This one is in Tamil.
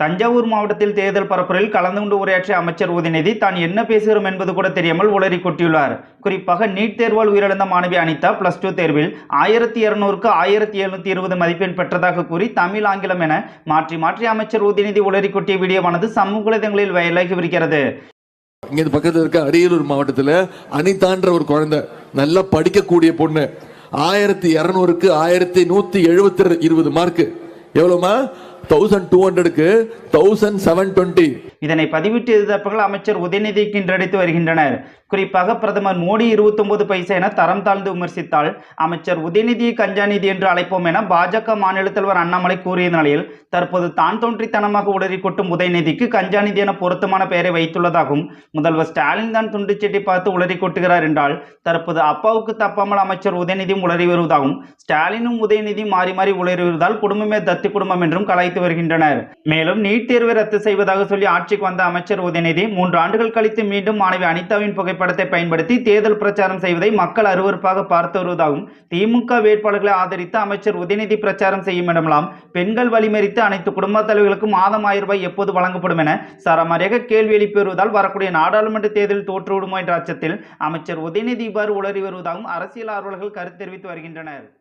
தஞ்சாவூர் மாவட்டத்தில் தேர்தல் பரப்புரையில் கலந்து கொண்டு உரையாற்றிய அமைச்சர் உதயநிதி தான் என்ன பேசுகிறோம் என்பது கூட தெரியாமல் உளறி கொட்டியுள்ளார். குறிப்பாக நீட் தேர்வால் உயிரிழந்த மாணவி அனிதா பிளஸ் டூ தேர்வில் ஆயிரத்தி இருநூறுக்கு ஆயிரத்தி எழுநூத்தி இருபது மதிப்பெண் பெற்றதாக கூறி தமிழ் ஆங்கிலம் என மாற்றி மாற்றி அமைச்சர் உதயநிதி உளறி கொட்டிய வீடியோவானது சமூக வலைதளங்களில் வயலாகி வருகிறது. இங்கே பக்கத்தில் இருக்க அரியலூர் மாவட்டத்தில் அனிதான்ற ஒரு குழந்தை நல்லா படிக்கக்கூடிய பொண்ணு ஆயிரத்தி இரநூறுக்கு ஆயிரத்தி நூற்றி எழுபத்தி இருபது மார்க்கு. எவ்வளோமா தௌசண்ட் டூ ஹண்ட்ரடுக்கு தௌசண்ட் செவன் டுவெண்ட்டி இதனை பதிவிட்டு எதிர்த்தவர்கள் அமைச்சர் உதயநிதிக்கு கின்றடித்து வருகின்றனர். குறிப்பாக பிரதமர் மோடி 29 பைசா என தரம் தாழ்ந்து விமர்சித்தால் அமைச்சர் உதயநிதியை கஞ்சாநிதி என்று அழைப்போம் என பாஜக மாநில தலைவர் அண்ணாமலை கூறிய நிலையில் தற்போது தான் தோன்றித்தனமாக உளறிக்கொட்டும் உதயநிதிக்கு கஞ்சாநிதி என பொருத்தமான பெயரை வைத்துள்ளதாகவும் முதல்வர் ஸ்டாலின் தான் துண்டுச்சீட்டை பார்த்து உளறி கொட்டுகிறார் என்றால் தற்போது அப்பாவுக்கு தப்பாமல் அமைச்சர் உதயநிதியும் உளறி வருவதாகவும் ஸ்டாலினும் உதயநிதியும் மாறி மாறி உளறி வருவதால் குடும்பமே தத்து குடும்பம் என்றும் கலாய்த்து வருகின்றனர். மேலும் நீட் தேர்வை ரத்து செய்வதாக சொல்லி ஆட்சிக்கு வந்த அமைச்சர் உதயநிதி மூன்று ஆண்டுகள் கழித்து மீண்டும் மாணவி அனிதாவின் புகைப்படத்தை பயன்படுத்தி தேர்தல் பிரச்சாரம் செய்வதை மக்கள் அருவறுப்பாக பார்த்து வருவதாகவும் திமுக வேட்பாளர்களை ஆதரித்து அமைச்சர் உதயநிதி பிரச்சாரம் செய்யும் இடமெல்லாம் பெண்கள் வழிமறித்து அனைத்து குடும்ப தலைவர்களுக்கும் மாதம் ஆயிரம் ரூபாய் எப்போது வழங்கப்படும் என சரமாரியாக கேள்வி எழுப்பி வருவதால் வரக்கூடிய நாடாளுமன்ற தேர்தலில் தோற்றுவிடுமோ என்ற அச்சத்தில் அமைச்சர் உதயநிதி இவ்வாறு உளறி வருவதாகவும் அரசியல் ஆர்வலர்கள் கருத்து தெரிவித்து வருகின்றனர்.